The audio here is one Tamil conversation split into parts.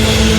என்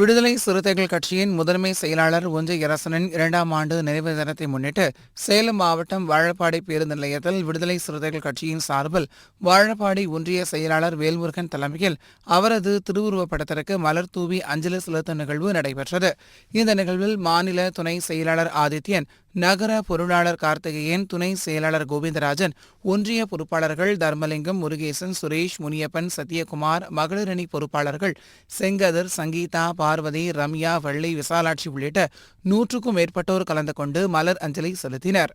விடுதலை சிறுத்தைகள் கட்சியின் முதன்மை செயலாளர் ஒன்றிய அரசனின் இரண்டாம் ஆண்டு நினைவு தினத்தை முன்னிட்டு சேலம் மாவட்டம் வாழப்பாடி பேருந்து நிலையத்தில் விடுதலை சிறுத்தைகள் கட்சியின் சார்பில் வாழப்பாடி ஒன்றிய செயலாளர் வேல்முருகன் தலைமையில் அவரது திருவுருவப் படத்திற்கு மலர் தூவி அஞ்சலி செலுத்தும் நிகழ்வு நடைபெற்றது. இந்த நிகழ்வில் மாநில துணை செயலாளர் ஆதித்யன் நகர பொருளாளர் கார்த்திகேயன் துணை செயலாளர் கோவிந்தராஜன் ஒன்றிய பொறுப்பாளர்கள் தர்மலிங்கம் முருகேசன் சுரேஷ் முனியப்பன் சத்யகுமார் மகளிரணி பொறுப்பாளர்கள் செங்கதர் சங்கீதா பார்வதி ரம்யா வள்ளி விசாலாட்சி உள்ளிட்ட நூற்றுக்கும் மேற்பட்டோர் கலந்து கொண்டு மலர் அஞ்சலி செலுத்தினர்.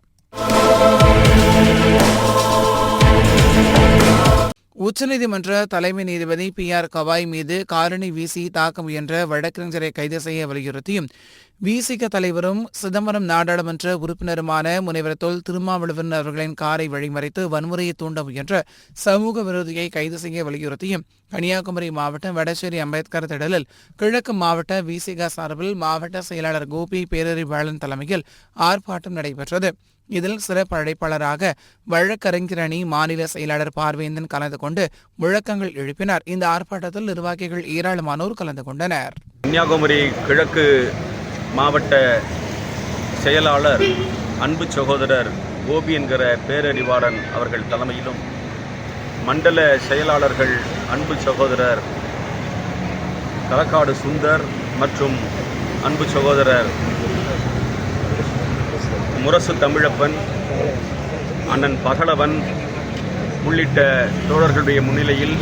உச்சநீதிமன்ற தலைமை நீதிபதி பி ஆர் கவாய் மீது காரணி வீசி தாக்க முயன்ற வழக்கறிஞரை கைது செய்ய வலியுறுத்தியும் விசிக தலைவரும் சிதம்பரம் நாடாளுமன்ற உறுப்பினருமான முனைவர் தொல் திருமாவளவன் அவர்களின் காரை வழிமறைத்து வன்முறையை தூண்ட முயன்ற சமூக விரோதியை கைது செய்ய வலியுறுத்தியும் கன்னியாகுமரி மாவட்டம் வடசேரி அம்பேத்கர் திடலில் கிழக்கு மாவட்ட விசிக சார்பில் மாவட்ட செயலாளர் கோபி பேரறிவாளன் தலைமையில் ஆர்ப்பாட்டம் நடைபெற்றது. இதில் சிறப்பு அழைப்பாளராக வழக்கறிஞர் அணி மாநில செயலாளர் பார்வேந்தன் கலந்து கொண்டு முழக்கங்கள் எழுப்பினார். இந்த ஆர்ப்பாட்டத்தில் நிர்வாகிகள் ஏராளமானோர் கலந்து கொண்டனர். கன்னியாகுமரி கிழக்கு மாவட்ட செயலாளர் அன்பு சகோதரர் கோபி என்கிற பேரறிவாளன் அவர்கள் தலைமையிலும் மண்டல செயலாளர்கள் அன்பு சகோதரர் களக்காடு சுந்தர் மற்றும் அன்பு சகோதரர் முரசு தமிழப்பன் அண்ணன் பகலவன் உள்ளிட்ட தோழர்களுடைய முன்னிலையில்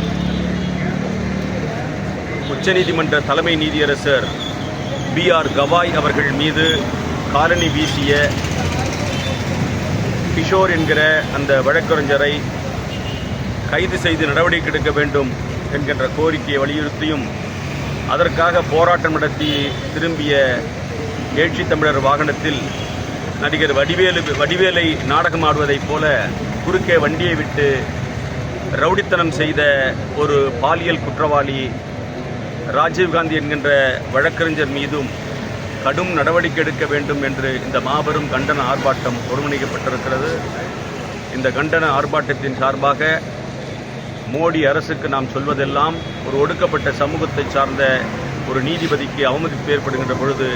உச்சநீதிமன்ற தலைமை நீதியரசர் பி ஆர் கவாய் அவர்கள் மீது காலனி வீசிய கிஷோர் என்கிற அந்த வழக்கறிஞரை கைது செய்து நடவடிக்கை எடுக்க வேண்டும் என்கின்ற கோரிக்கையை வலியுறுத்தியும் அதற்காக போராட்டம் நடத்தி திரும்பிய எழுச்சி தமிழர் வாகனத்தில் நடிகர் வடிவேலு வடிவேலை நாடகமாடுவதைப் போல குறுக்கே வண்டியை விட்டு ரவுடித்தனம் செய்த ஒரு பாலியல் குற்றவாளி ராஜீவ்காந்தி என்கின்ற வழக்கறிஞர் மீதும் கடும் நடவடிக்கை எடுக்க வேண்டும் என்று இந்த மாபெரும் கண்டன ஆர்ப்பாட்டம் ஒருங்கிணைக்கப்பட்டிருக்கிறது. இந்த கண்டன ஆர்ப்பாட்டத்தின் சார்பாக மோடி அரசுக்கு நாம் சொல்வதெல்லாம் ஒரு ஒடுக்கப்பட்ட சமூகத்தை சார்ந்த ஒரு நீதிபதிக்கு அவமதிப்பு ஏற்படுகின்ற பொழுது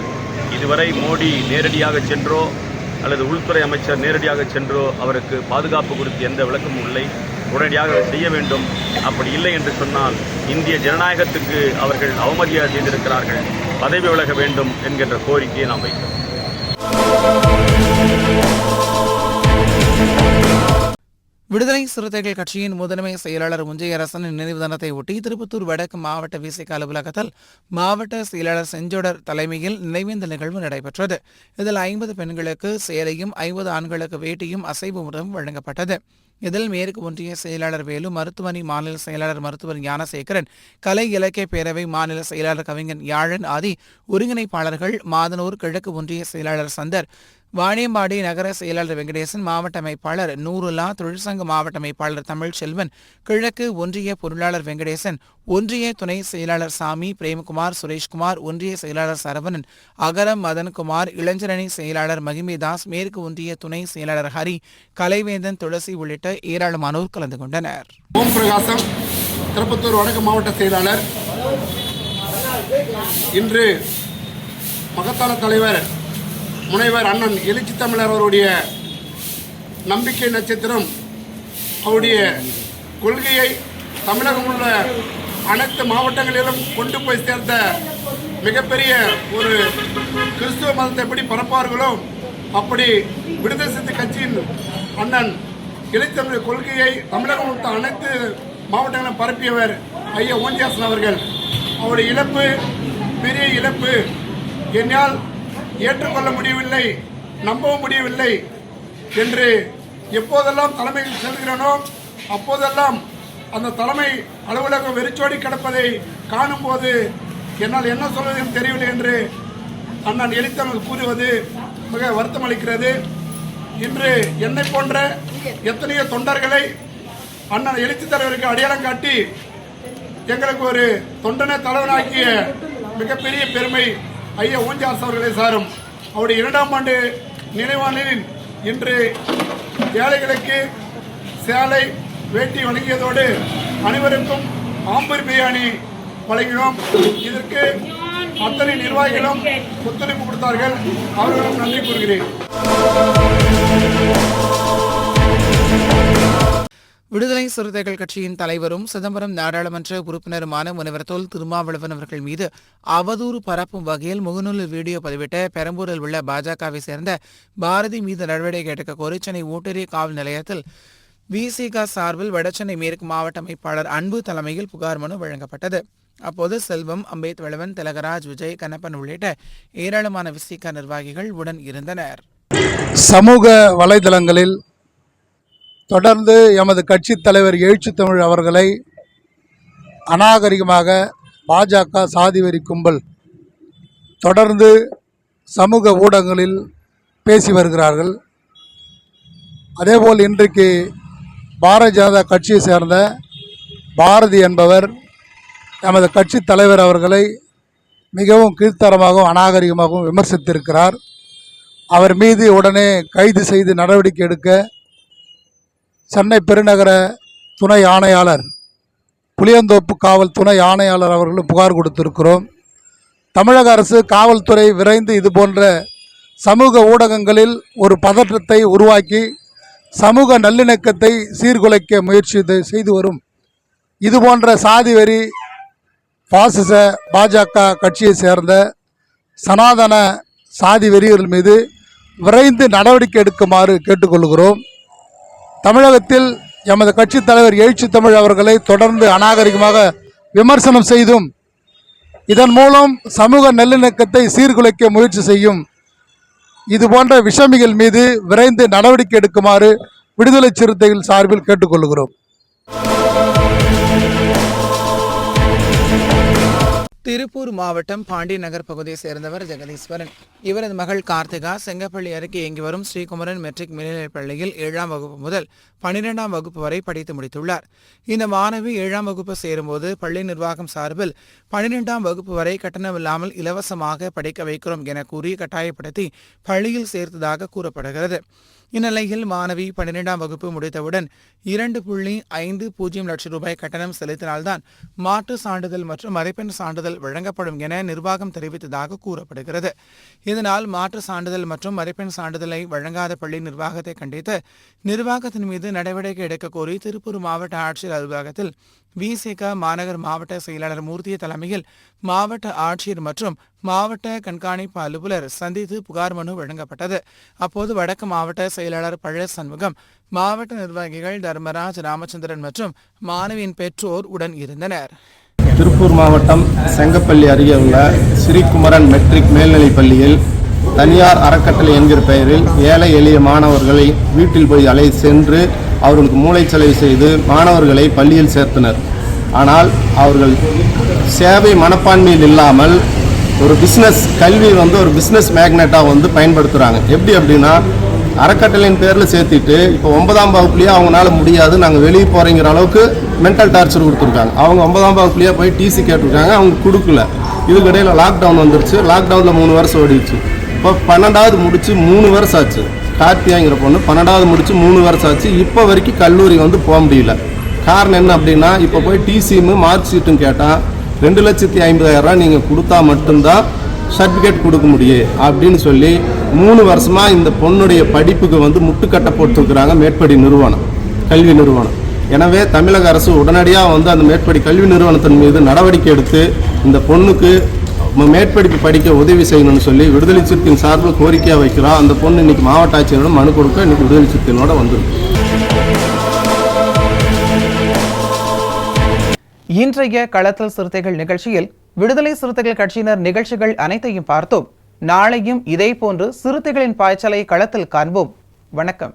இதுவரை மோடி நேரடியாக சென்றோ அல்லது உள்துறை அமைச்சர் நேரடியாக சென்றோ அவருக்கு பாதுகாப்பு குறித்து எந்த விளக்கமும் இல்லை. உடனடியாக செய்ய வேண்டும். அப்படி இல்லை என்று சொன்னால் இந்திய ஜனநாயகத்துக்கு அவர்கள் அவமதியாக செய்திருக்கிறார்கள். பதவி விலக வேண்டும் என்கின்ற கோரிக்கையை நாம் வைக்கிறோம். விடுதலை சிறுத்தைகள் கட்சியின் முதன்மை செயலாளர் முஞ்சை நினைவு தினத்தை ஒட்டி திருப்பத்தூர் வடக்கு மாவட்ட விசிக அலுவலகத்தில் மாவட்ட செயலாளர் செஞ்சோடர் தலைமையில் நினைவேந்த நிகழ்வு நடைபெற்றது. இதில் ஐம்பது பெண்களுக்கு சேலையும் ஐம்பது ஆண்களுக்கு வேட்டியும் அசைவு உணவும் வழங்கப்பட்டது. இதில் மேற்கு ஒன்றிய செயலாளர் வேலு மருத்துவமனை மாநில செயலாளர் மருத்துவர் ஞானசேகரன் கலை இலக்கிய பேரவை மாநில செயலாளர் கவிஞன் யாழன் ஆதி ஒருங்கிணைப்பாளர்கள் மாதனூர் கிழக்கு ஒன்றிய செயலாளர் சந்தர் வாணியம்பாடி நகர செயலாளர் வெங்கடேசன் மாவட்ட அமைப்பாளர் நூருலா தொழிற்சங்க மாவட்ட அமைப்பாளர் தமிழ்ச்செல்வன் கிழக்கு ஒன்றிய பொருளாளர் வெங்கடேசன் ஒன்றிய துணை செயலாளர் சாமி பிரேமகுமார் சுரேஷ்குமார் ஒன்றிய செயலாளர் சரவணன் அகரம் மதன்குமார் இளைஞரணி செயலாளர் மகிமேதாஸ் மேற்கு ஒன்றிய துணை செயலாளர் ஹரி கலைவேந்தன் துளசி உள்ளிட்ட ஏராளமானோர் கலந்து கொண்டனர். ஓம் பிரகாசம் திருப்பத்தூர் வடக்கு மாவட்ட செயலாளர். இன்று மகத்தான தலைவர் முனைவர் அண்ணன் எழுச்சி தமிழர் அவருடைய நம்பிக்கை நட்சத்திரம் அவருடைய கொள்கையை தமிழகம் உள்ள அனைத்து மாவட்டங்களிலும் கொண்டு போய் சேர்த்த மிகப்பெரிய ஒரு கிறிஸ்துவ மதத்தை எப்படி பரப்பார்களோ அப்படி விடுதலை கட்சியின் அண்ணன் இளைத்தமிழ் கொள்கையை தமிழகம் உள்ள அனைத்து மாவட்டங்களும் பரப்பியவர் ஐயா ஓஞ்சியாசன் அவர்கள். அவருடைய இழப்பு பெரிய இழப்பு என்னால் ஏற்றுக்கொள்ள முடியவில்லை நம்பவும் முடியவில்லை என்று எப்போதெல்லாம் தலைமையில் செல்கிறனோ அப்போதெல்லாம் அந்த தலைமை அலுவலகம் வெறிச்சோடி கிடப்பதை காணும்போது என்னால் என்ன சொல்வது தெரியவில்லை என்று அண்ணன் எலித்தமிழ் கூறுவது மிக வருத்தம் அளிக்கிறது. இன்று என்னை போன்ற எத்தனையோ தொண்டர்களை அண்ணன் எழுத்து தலைவருக்கு அடையாளம் காட்டி எங்களுக்கு ஒரு தொண்டனை தலைவனாக்கிய மிகப்பெரிய பெருமை ஐயா ஊஞ்சாஸ் அவர்களை சாரும். அவருடைய இரண்டாம் ஆண்டு நினைவானில் இன்று ஏழைகளுக்கு சேலை வேட்டி வழங்கியதோடு அனைவருக்கும் ஆம்பூர் பிரியாணி வழங்கினோம். இதற்கு அத்தனை நிர்வாகிகளும் ஒத்துழைப்பு கொடுத்தார்கள். அவர்களும் நன்றி கூறுகிறேன். விடுதலை சிறுத்தைகள் கட்சியின் தலைவரும் சிதம்பரம் நாடாளுமன்ற உறுப்பினருமான முனைவர் தொல் திருமாவளவன் அவர்கள் மீது அவதூறு பரப்பும் வகையில் முகநூலில் வீடியோ பதிவிட்ட பெரம்பூரில் உள்ள பாஜகவை சேர்ந்த பாரதி மீது நடவடிக்கை எடுக்க கோரி சென்னை ஊட்டரி காவல் நிலையத்தில் விசிக சார்பில் வடசென்னை மேற்கு மாவட்ட அமைப்பாளர் அன்பு தலைமையில் புகார் மனு வழங்கப்பட்டது. அப்போது செல்வம் அம்பேத் வளவன் திலகராஜ் விஜய் கண்ணப்பன் உள்ளிட்ட ஏராளமான விசிக நிர்வாகிகள் உடன் இருந்தனர். சமூக வலைதளங்களில் தொடர்ந்து எமது கட்சி தலைவர் எழுச்சி தமிழ் அவர்களை அநாகரிகமாக பாஜக சாதிவெறி கும்பல் தொடர்ந்து சமூக ஊடகங்களில் பேசி வருகிறார்கள். அதேபோல் இன்றைக்கு பாரதிய ஜனதா கட்சியை சேர்ந்த பாரதி என்பவர் எமது கட்சி தலைவர் அவர்களை மிகவும் கீழ்த்தரமாகவும் அநாகரிகமாகவும் விமர்சித்திருக்கிறார். அவர் மீது உடனே கைது செய்து நடவடிக்கை எடுக்க சென்னை பெருநகர துணை ஆணையாளர் புளியந்தோப்பு காவல் துணை ஆணையாளர் அவர்களும் புகார் கொடுத்திருக்கிறோம். தமிழக அரசு காவல்துறை விரைந்து இது போன்ற சமூக ஊடகங்களில் ஒரு பதற்றத்தை உருவாக்கி சமூக நல்லிணக்கத்தை சீர்குலைக்க முயற்சி இது- செய்து வரும். இது போன்ற சாதி வரி பாசிச பாஜக கட்சியை சேர்ந்த சனாதன சாதி வெறியர்கள் மீது விரைந்து நடவடிக்கை எடுக்குமாறு கேட்டுக்கொள்கிறோம். தமிழகத்தில் எமது கட்சி தலைவர் எழுச்சி தமிழ் அவர்களை தொடர்ந்து அநாகரிகமாக விமர்சனம் செய்தும் இதன் மூலம் சமூக நல்லிணக்கத்தை சீர்குலைக்க முயற்சி செய்யும். இது போன்ற விஷமிகள் மீது விரைந்து நடவடிக்கை எடுக்குமாறு விடுதலை சிறுத்தைகள் சார்பில் கேட்டுக்கொள்கிறோம். திருப்பூர் மாவட்டம் பாண்டியநகர் பகுதியை சேர்ந்தவர் ஜெகதீஸ்வரன். இவரது மகள் கார்த்திகா செங்கப்பள்ளி அருகே இயங்கி வரும் ஸ்ரீகுமரன் மெட்ரிக் மேல்நிலைப் பள்ளியில் ஏழாம் வகுப்பு முதல் பன்னிரெண்டாம் வகுப்பு வரை படித்து முடித்துள்ளார். இந்த மாணவி ஏழாம் வகுப்பு சேரும்போது பள்ளி நிர்வாகம் சார்பில் பன்னிரெண்டாம் வகுப்பு வரை கட்டணமில்லாமல் இலவசமாக படிக்க வைக்கிறோம் என கூறி கட்டாயப்படுத்தி பள்ளியில் சேர்த்ததாக கூறப்படுகிறது. இந்நிலையில் மாணவி பன்னிரெண்டாம் வகுப்பு முடித்தவுடன் இரண்டு புள்ளி ஐந்து பூஜ்ஜியம் லட்சம் ரூபாய் கட்டணம் செலுத்தினால்தான் மாற்று சான்றிதழ் மற்றும் மதிப்பெண் சான்றிதழ் வழங்கப்படும் என நிர்வாகம் தெரிவித்ததாக கூறப்படுகிறது. இதனால் மாற்று சான்றிதழ் மற்றும் மதிப்பெண் சான்றிதழை வழங்காத பள்ளி நிர்வாகத்தை கண்டித்து நிர்வாகத்தின் மீது நடவடிக்கை எடுக்க கோரி திருப்பூர் மாவட்ட ஆட்சியர் அலுவலகத்தில் விசிக மாநகர் மாவட்ட செயலாளர் மூர்த்திய தலைமையில் மாவட்ட ஆட்சியர் மற்றும் மாவட்ட கண்காணிப்பு அலுவலர் சந்தித்து புகார் மனு வழங்கப்பட்டது. அப்போது வடக்கு மாவட்ட செயலாளர் பழ சண்முகம் மாவட்ட நிர்வாகிகள் தர்மராஜ் ராமச்சந்திரன் மற்றும் மாணவியின் பெற்றோர் உடன் இருந்தனர். திருப்பூர் மாவட்டம் செங்கப்பள்ளி அருகே உள்ள ஸ்ரீகுமரன் மெட்ரிக் மேல்நிலைப் பள்ளியில் தனியார் அறக்கட்டளை என்கிற பெயரில் ஏழை எளிய மாணவர்களை வீட்டில் போய் அலை சென்று அவர்களுக்கு மூளைச்சலவை செய்து மாணவர்களை பள்ளியில் சேர்த்தனர். ஆனால் அவர்கள் சேவை மனப்பான்மையில் இல்லாமல் ஒரு பிஸ்னஸ் கல்வி வந்து ஒரு பிஸ்னஸ் மேக்னெட்டாக வந்து பயன்படுத்துகிறாங்க எப்படி அப்படின்னா அறக்கட்டளையின் பேரில் சேர்த்திட்டு இப்போ ஒன்பதாம் வகுப்புலேயே அவங்களால முடியாது நாங்கள் வெளியே போகிறேங்கிற அளவுக்கு மென்டல் டார்ச்சர் கொடுத்துருக்காங்க. அவங்க ஒன்பதாம் வகுப்புலேயே போய் டிசி கேட்டிருக்காங்க அவங்க கொடுக்கல. இதுக்கிடையில் லாக்டவுன் வந்துருச்சு. லாக்டவுனில் மூணு வருஷம் ஓடிடுச்சு. இப்போ பன்னெண்டாவது முடித்து மூணு வருஷம் ஆச்சு. கார்த்தியாங்கிற பொண்ணு பன்னெண்டாவது முடிச்சு மூணு வருஷம் ஆச்சு. இப்போ வரைக்கும் கல்லூரி வந்து போக முடியல. காரணம் என்ன அப்படின்னா இப்போ போய் டிசியும் மார்க் ஷீட்டும் கேட்டால் ரெண்டு லட்சத்தி ஐம்பதாயிரம் ரூபாய் நீங்கள் கொடுத்தா மட்டும்தான் சர்டிஃபிகேட் கொடுக்க முடியும் அப்படின்னு சொல்லி மூணு வருஷமாக இந்த பொண்ணுடைய படிப்புக்கு வந்து முட்டுக்கட்டை போட்டுருக்குறாங்க மேற்படி நிறுவனம் கல்வி நிறுவனம். எனவே தமிழக அரசு உடனடியாக வந்து அந்த மேற்படி கல்வி நிறுவனத்தின் மீது நடவடிக்கை எடுத்து இந்த பொண்ணுக்கு மேற்படிப்பு படிக்க உதவி செய்யணும்னு சொல்லி விடுதலை சிறுத்தையின் சார்பில் கோரிக்கையாக வைக்கிறோம் அந்த பொண்ணு இன்னைக்கு மாவட்ட ஆட்சியரிடம் மனு கொடுக்க இன்னைக்கு விடுதலை சிறுத்தையினோட வந்திருக்கு. இன்றைய களத்தல் சிறுத்தைகள் நிகழ்ச்சியில் விடுதலை சிறுத்தைகள் கட்சியினர் நிகழ்ச்சிகள் அனைத்தையும் பார்த்தோம். நாளையும் இதே போன்று சிறுத்தைகளின் பாய்ச்சலை களத்தில் காண்போம். வணக்கம்.